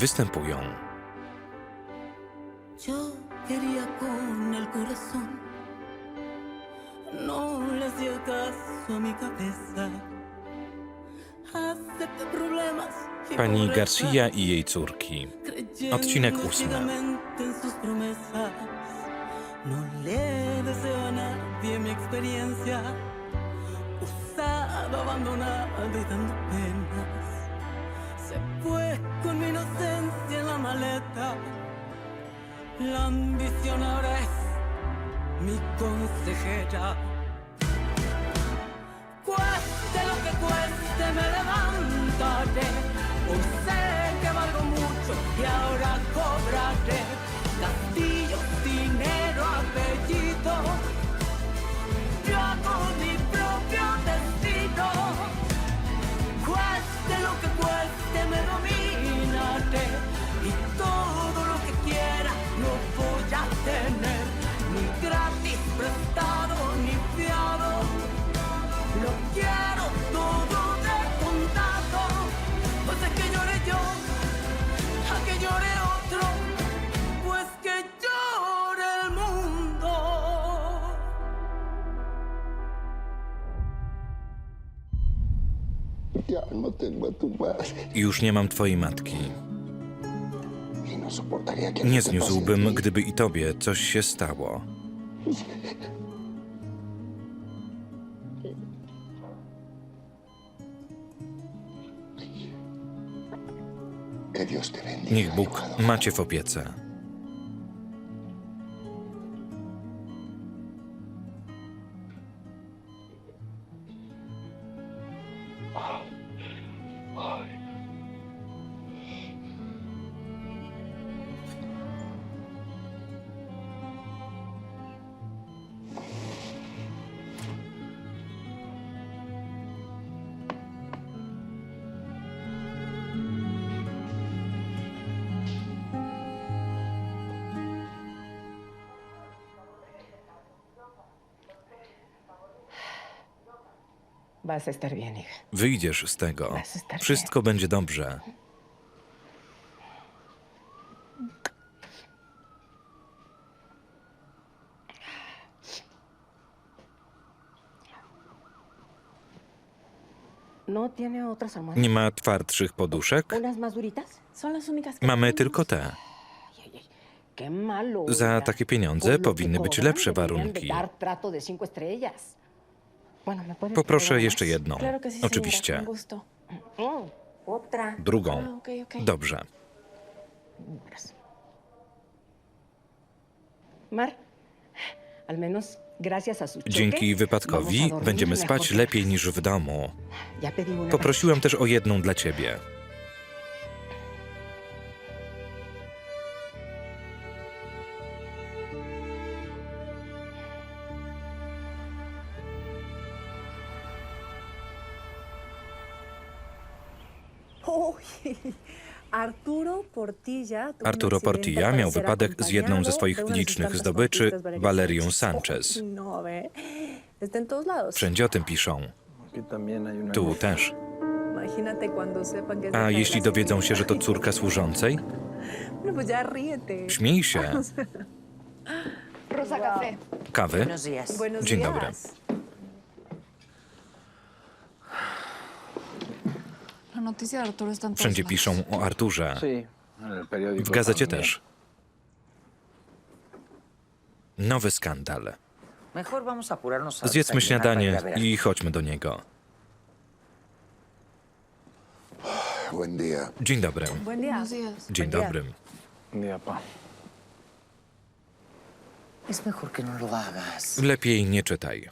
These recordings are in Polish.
występują. No y Pani Garcia i jej córki. Odcinek ósmy. usada, abandonada y dando. La ambición ahora es mi consejera. Cueste lo que cueste, me levantaré. Hoy sé que valgo mucho y ahora cobraré. Castillo, dinero, Już nie mam twojej matki. Nie zniósłbym, gdyby i tobie coś się stało. Niech Bóg macie w opiece. Vas Wyjdziesz z tego. Wszystko będzie dobrze. ¿No? Nie ma twardszych poduszek? Mamy tylko te. Za takie pieniądze powinny być lepsze warunki. Poproszę jeszcze jedną. Oczywiście. Mm. Ah, Drugą. ok. Dobrze. Dzięki wypadkowi będziemy spać lepiej niż w domu. Poprosiłem też o jedną dla ciebie. Arturo Portilla miał wypadek z jedną ze swoich licznych zdobyczy, Valerią Sanchez. Wszędzie o tym piszą. Tu też. A jeśli dowiedzą się, że to córka służącej? No. Śmiej się. Kawy? Dzień dobry. Wszędzie piszą o Arturze. W gazecie też. Nowy skandal. Zjedzmy śniadanie i chodźmy do niego. Dzień dobry. Dzień dobry. No. Lepiej nie czytaj.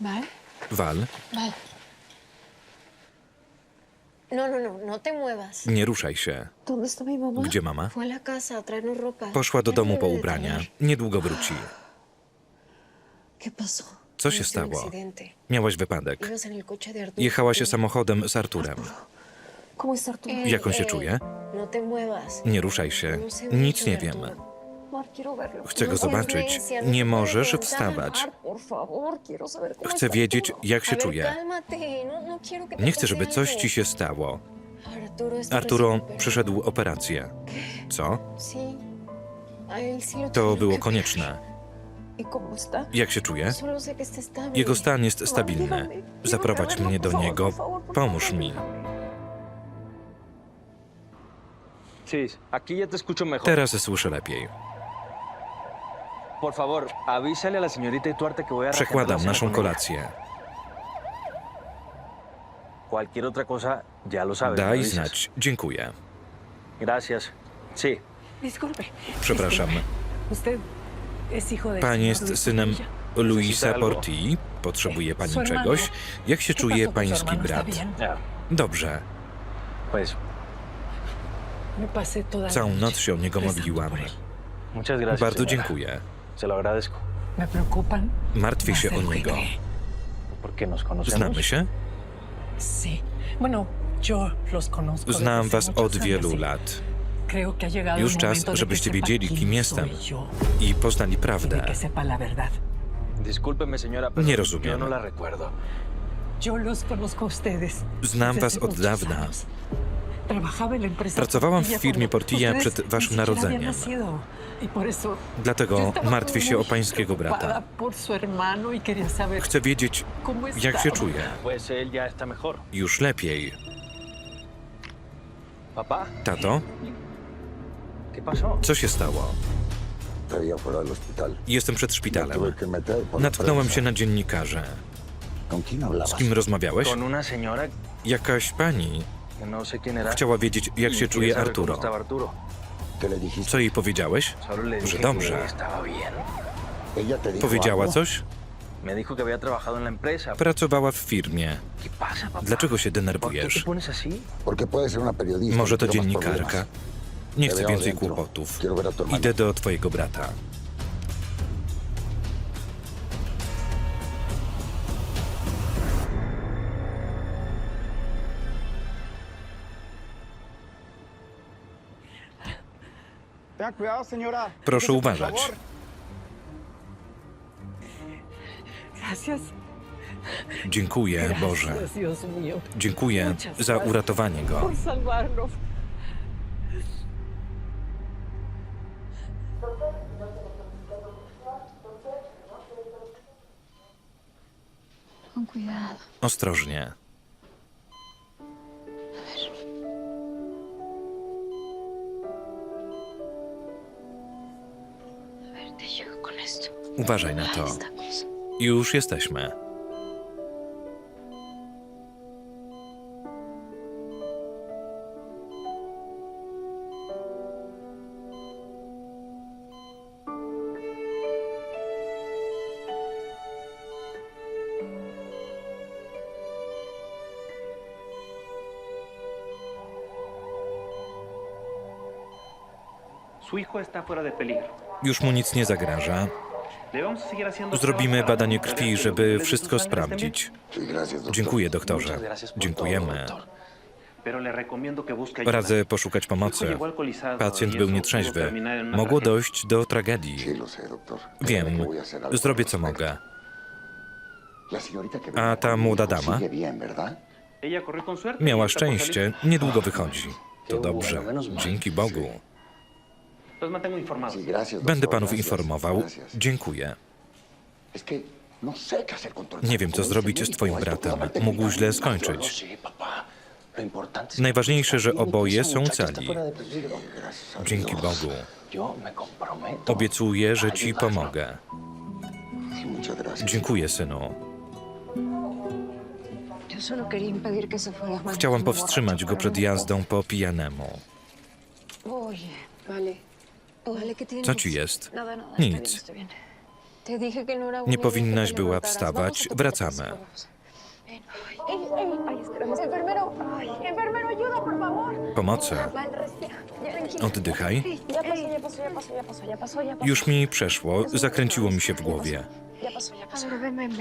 ¿Vale? Wal, Vale. No, no, no, no te muevas. Nie ruszaj się. ¿Dónde está mi mamá? Gdzie mama? Fue a la casa a traernos ropa. Poszła do domu po debe de ubrania. Niedługo wróci. ¿Qué pasó? Co się stało? Miałaś wypadek. Ibas en el coche de Arturo. Jechałaś samochodem z Arturem. ¿Cómo está Arturo? Ey, Jak on się ey, czuje? No te muevas. Nie ruszaj się. No Nic nie wiem. Chcę go zobaczyć. Nie możesz wstawać. Chcę wiedzieć, jak się czuje. Nie chcę, żeby coś ci się stało. Arturo przyszedł operację. Co? To było konieczne. Jak się czuje? Jego stan jest stabilny. Zaprowadź mnie do niego. Pomóż mi. Teraz słyszę lepiej. Por favor, avísale a la señorita Tuarte que voy a Przekładam naszą kolację. Cualquier otra cosa, ya lo sabes. me Daj znać. Dziękuję. Gracias. Sí. Disculpe. Przepraszam. Usted es hijo de. Pan jest synem. Luisa Porti. Potrzebuje pani czegoś? Jak się ¿Qué czuje pański hermano? ¿Está brat? Dobrze. Całą noc się o niego modliłam. Bardzo dziękuję. Se lo agradezco. Me preocupan. Martwię się o niego. Porque nos conocemos. Znamy się? Sí. Bueno, yo los conozco. Znam desde was hace od muchos wielu años y lat. Creo que ha llegado Już czas, momento de que żebyście sepa wiedzieli, quién kim jestem. yo I poznali y de prawdę. que sepa la verdad. Discúlpeme, señora, pero Nie rozumiem. yo no la recuerdo. Yo los conozco a ustedes. Znam desde was hace od muchos dawna. años. Trabajaba en la empresa Pracowałam w Portilla firmie cuando Portilla ustedes przed ni waszym siquiera habían narodzeniem. nacido. Dlatego martwię się o pańskiego brata. y Chcę wiedzieć, jak się czuje. Już lepiej. Tato, co się stało? Jestem przed szpitalem. Natknąłem się na dziennikarze. Z kim rozmawiałeś? Jakaś pani no chciała wiedzieć, jak y się czuje Arturo. Co jej powiedziałeś? Że dobrze. que estaba bien. ¿Ella te dijo Powiedziała coś? Pracowała w firmie. Dlaczego się ¿Por qué te denerwujesz? Może to dziennikarka? Nie chcę więcej kłopotów. Idę do twojego brata. Proszę Fíjese, por uważać. Dziękuję, Boże. Dziękuję za uratowanie go. Ostrożnie. Uważaj na to. Już jesteśmy. Już mu nic nie zagraża. Zrobimy badanie krwi, żeby wszystko sprawdzić. Dziękuję, doktorze. Dziękujemy. Radzę poszukać pomocy. Pacjent był nietrzeźwy. Mogło dojść do tragedii. Wiem, zrobię co mogę. A ta młoda dama? Miała szczęście, niedługo wychodzi. To dobrze. Dzięki Bogu. Los mantengo informados. Sí, gracias, Będę panów informował. Dziękuję. No Nie wiem, co zrobić z twoim bratem. Mógł źle skończyć. Najważniejsze, że oboje są cali. Dzięki. Bogu. Obiecuję, że ci pomogę. Dziękuję, synu. Chciałam powstrzymać go przed jazdą po pijanemu. Co ci jest? Bien, Nic. no Nie powinnaś była levantaras. wstawać. Wracamy. pomocy. Oddychaj. Już mi przeszło, zakręciło mi się w głowie.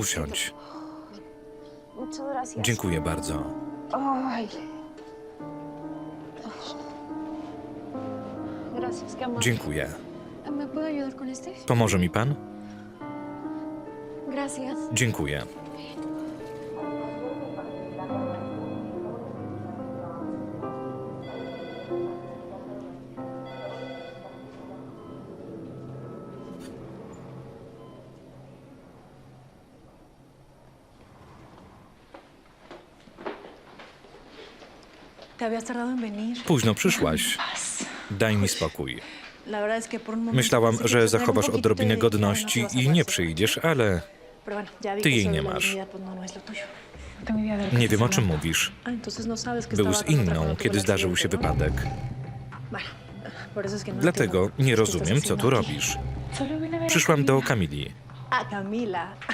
Usiądź. Dziękuję bardzo. Dziękuję. Pomoże mi pan? Dziękuję. Późno przyszłaś. Daj mi spokój. Myślałam, że zachowasz odrobinę de godności no i nie przyjdziesz, ale Ty jej nie masz. no, no nie wiem o czym mówisz. Ah, no Był z inną, kiedy zdarzył się ¿no? wypadek. No Dlatego nie rozumiem, co tu robisz. Przyszłam do. Kamili.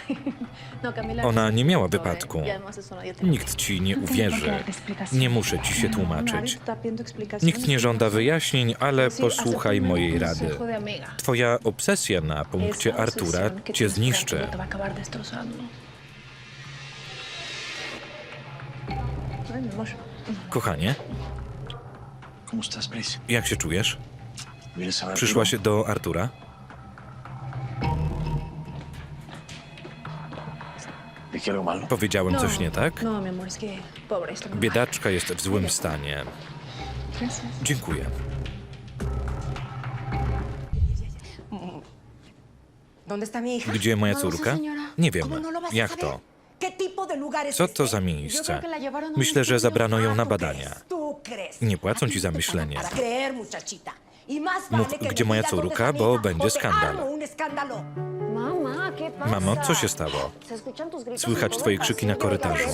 No, Ona no nie miała wypadku. Nikt ci nie No uwierzy. Nie muszę ci się tłumaczyć. explicaciones. Nikt nie żąda wyjaśnień, ale posłuchaj mojej rady. Twoja obsesja na punkcie Artura cię zniszczy. Kochanie, jak się czujesz? Przyszłaś do Artura? Powiedziałem coś nie tak? No. Biedaczka jest w złym stanie. Dziękuję. Gdzie moja No córka? Nie wiem. ¿Cómo no Jak to? ¿Qué tipo de lugar es Co to za miejsce? Myślę, że zabrano ją na ¿tú badania. Nie płacą ci za myślenie. Mów, gdzie moja córka, bo będzie skandal. Mamo, co się stało? Słychać twoje krzyki na korytarzu.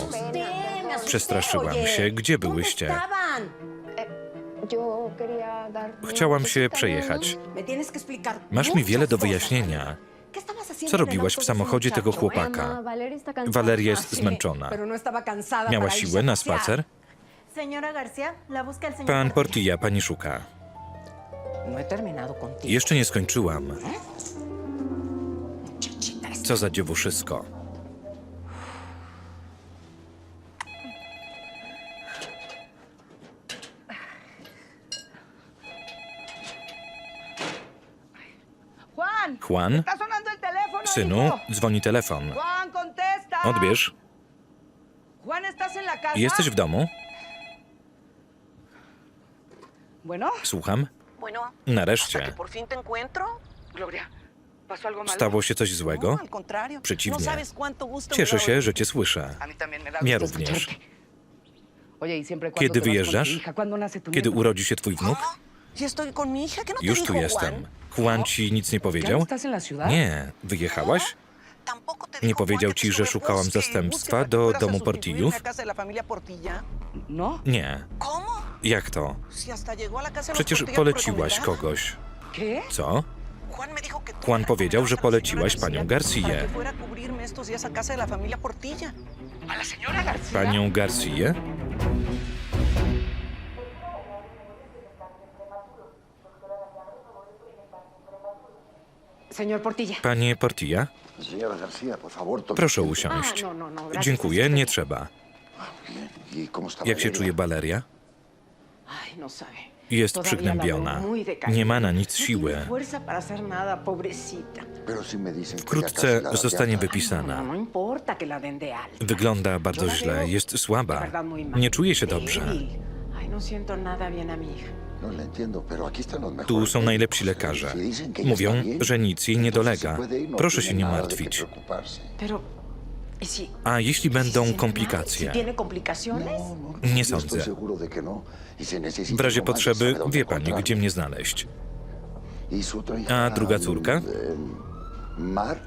Przestraszyłam się. Gdzie ¿Dónde byłyście? Chciałam się przejechać. Masz mi wiele do wyjaśnienia. ¿Qué estabas haciendo Co robiłaś w samochodzie tego chłopaka? Valeria jest zmęczona. no Miała siłę na spacer? Pan. Portilla pani szuka. Jeszcze nie skończyłam. Co za dziewuszysko. Juan. Synu, dzwoni telefon. Odbierz. Jesteś w domu? Słucham. Nareszcie. Stało się coś złego? No. Przeciwnie. No Cieszę się, że cię słyszę. Ja również. ¿y Kiedy wyjeżdżasz? Kiedy urodzi się twój wnuk? ¿Y no Już tu jestem. Juan? Ci nic nie ¿Ya no powiedział? Nie. Wyjechałaś? Nie powiedział ci, że szukałam zastępstwa do domu Portillów? Nie. Jak to? Przecież poleciłaś kogoś. Co? Juan powiedział, że poleciłaś panią García. Para que fuera a cubrirme estos días a casa de la familia Portilla. ¿A la señora García? Panią Portilla. Panie Portilla? Proszę usiąść. Ah, no, no, no. Dziękuję, nie trzeba. Bien. ¿Y Jak się czuje Valeria? No. Jest przygnębiona. Nie ma na nic No siły. Wkrótce zostanie wypisana. No. Wygląda bardzo źle, jest słaba. Nie czuje się dobrze. Tu są najlepsi lekarze. Mówią, że nic jej nie dolega. Proszę się nie martwić. preocuparse. Pero, ¿y si, A jeśli będą komplikacje? No, no, Nie sądzę. no. Y W razie potrzeby wie pani, gdzie mnie znaleźć. ¿Y A druga córka?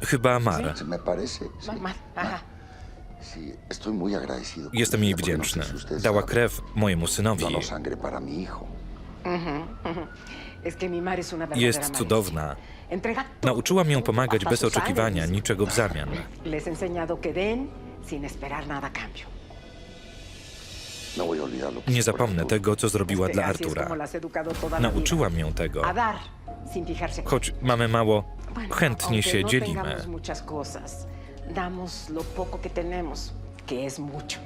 Chyba Mar. Jestem jej wdzięczny. Dała krew mojemu synowi. Jest cudowna. Ją todo, pomagać bez oczekiwania niczego w zamian. No Nie zapomnę tego, co zrobiła dla Artura. Nauczyłam ją tego. Choć mamy mało, chętnie się no dzielimy. damos lo poco que tenemos, que es mucho.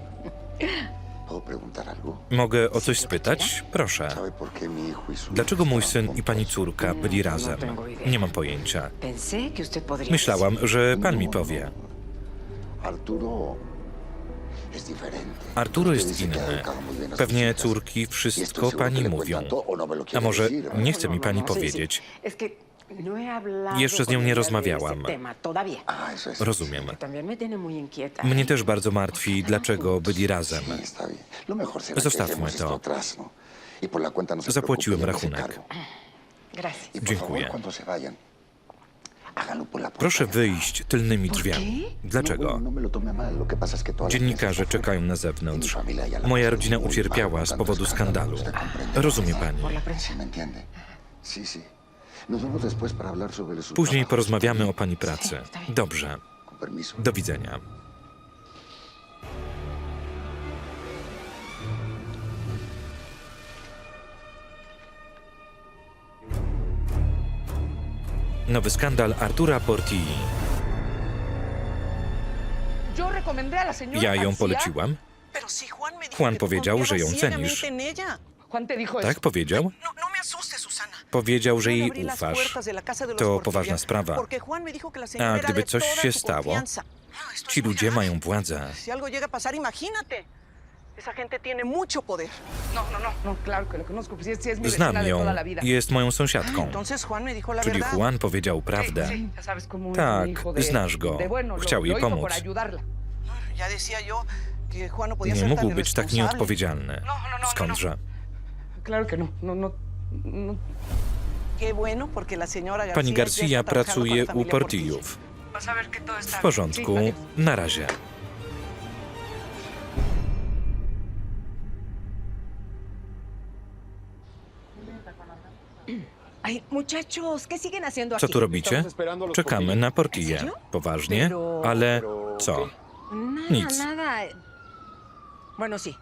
¿Puedo preguntar algo? Mogę o coś spytać? Proszę. ¿Sabe por qué mi hijo y su Dlaczego mój estaban syn i pani juntos? córka byli razem? Nie mam pojęcia. Pensé que usted podría Myślałam, że pan mi powie. Arturo es diferente. Usted Arturo jest dice que ha inny. Pewnie hijas. córki Y estoy wszystko seguro que pani le mówią. cuenta todo, o no me lo A quiere może decir, nie chce mi pani No, no, powiedzieć? No Jeszcze z nią nie rozmawiałam. Ah. Rozumiem. Mnie też bardzo martwi, dlaczego byli razem. Zostawmy to. ¿no? Y no Zapłaciłem rachunek. Y Dziękuję. Proszę wyjść tylnymi drzwiami. Dlaczego? Dziennikarze czekają na Y zewnątrz. Moja rodzina ucierpiała z powodu skandalu. Rozumie pani. Później porozmawiamy o pani pracy. Dobrze. Do widzenia. Nowy skandal Artura señora Ja ją poleciłam. Juan powiedział, że ją cenisz. Tak powiedział? No, no me asustes, Susana. Powiedział, że jej ufasz. To poważna sprawa. A gdyby coś się stało. No, ci ludzie mają władzę. Znam ją. Jest moją sąsiadką. Czyli. Juan powiedział prawdę. Tak, znasz go. Chciał jej pomóc. no Nie mógł być tak nieodpowiedzialny. No, Skądże? Pani Garcia pracuje u Portillów. W porządku, na razie. Ay, muchachos, ¿qué siguen haciendo Co tu robicie? Czekamy na Portillę. Poważnie? Ale co? Nic. nada. Bueno, sí. Yo escuché.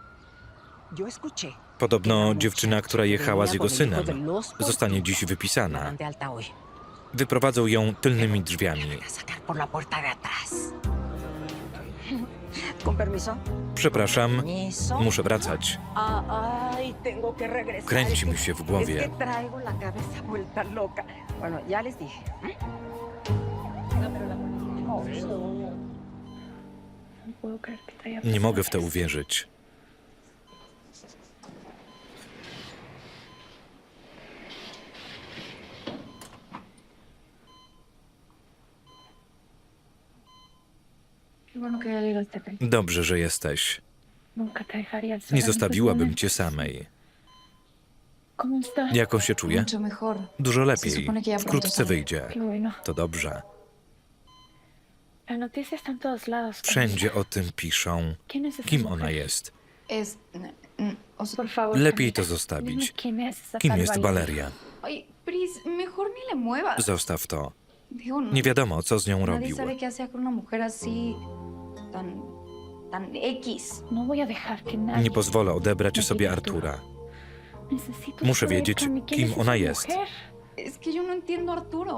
Podobno dziewczyna, która jechała z jego synem, zostanie dziś wypisana. Wyprowadzą ją tylnymi drzwiami. Przepraszam, muszę wracać. Ah. Kręci mi się w głowie. Es que traigo la cabeza vuelta loca. Bueno, ya les dije. ¿eh? No puedo creer que te haya Nie pasado mogę w to eso. uwierzyć. Qué bueno que ya llegaste, Pen. Dobrze, że jesteś. Nie zostawiłabym cię momentos. samej. Jak on się czuje? Dużo lepiej. Wkrótce wyjdzie. Bueno. To dobrze. Todos lados. Wszędzie o tym piszą. ¿Quién es esa Kim ona jest? Lepiej to zostawić. dime ¿Quién es esa Kim jest Valeria? Zostaw to. No. Nie wiadomo, co z nią robił. No. Nie pozwolę odebrać sobie Artura. Muszę wiedzieć, Cami, ¿quién kim ona jest. no.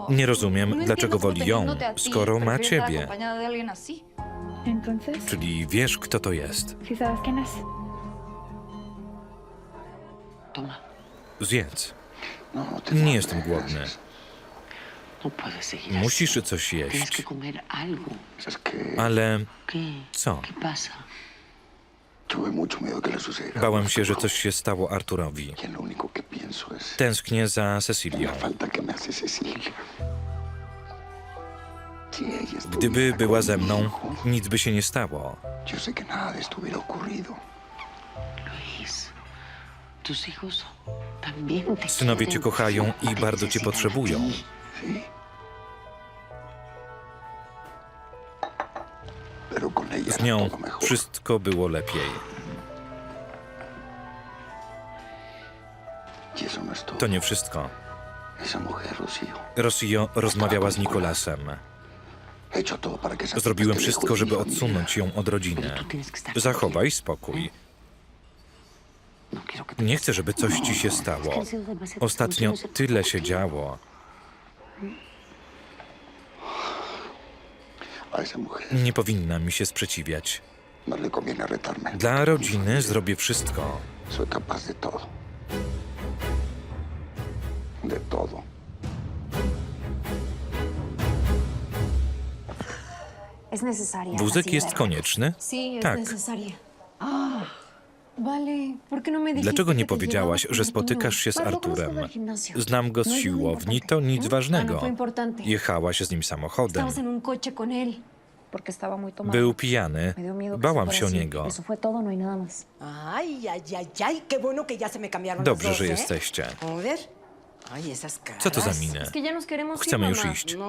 Nie rozumiem, dlaczego woli ją, skoro ma ciebie. Czyli wiesz, kto to jest. Zjedz. Nie jestem głodny. Musisz coś jeść. Ale co? Bałem się, że coś się stało Arturowi. Y Tęsknię za Cecilią. Gdyby była ze mną, nic by się nie stało. Synowie cię kochają i bardzo cię potrzebują. Nią wszystko było lepiej. To nie wszystko. Rosio rozmawiała z Nikolasem. Zrobiłem wszystko, żeby odsunąć ją od rodziny. Zachowaj spokój. Nie chcę, żeby coś ci się stało. Ostatnio tyle się działo. Nie powinna mi się sprzeciwiać. no. Dla rodziny zrobię wszystko. De todo. Wózek jest konieczny? Tak. Necesaria. Ah, vale. ¿Por qué no Dlaczego nie powiedziałaś, że spotykasz się z Arturem? Znam go z siłowni, to nic Ah, ważnego. no importante. Jechałaś z nim samochodem. Był pijany. Bałam się o niego. No Dobrze, że ¿eh? jesteście. Co to za miny? Chcemy już iść.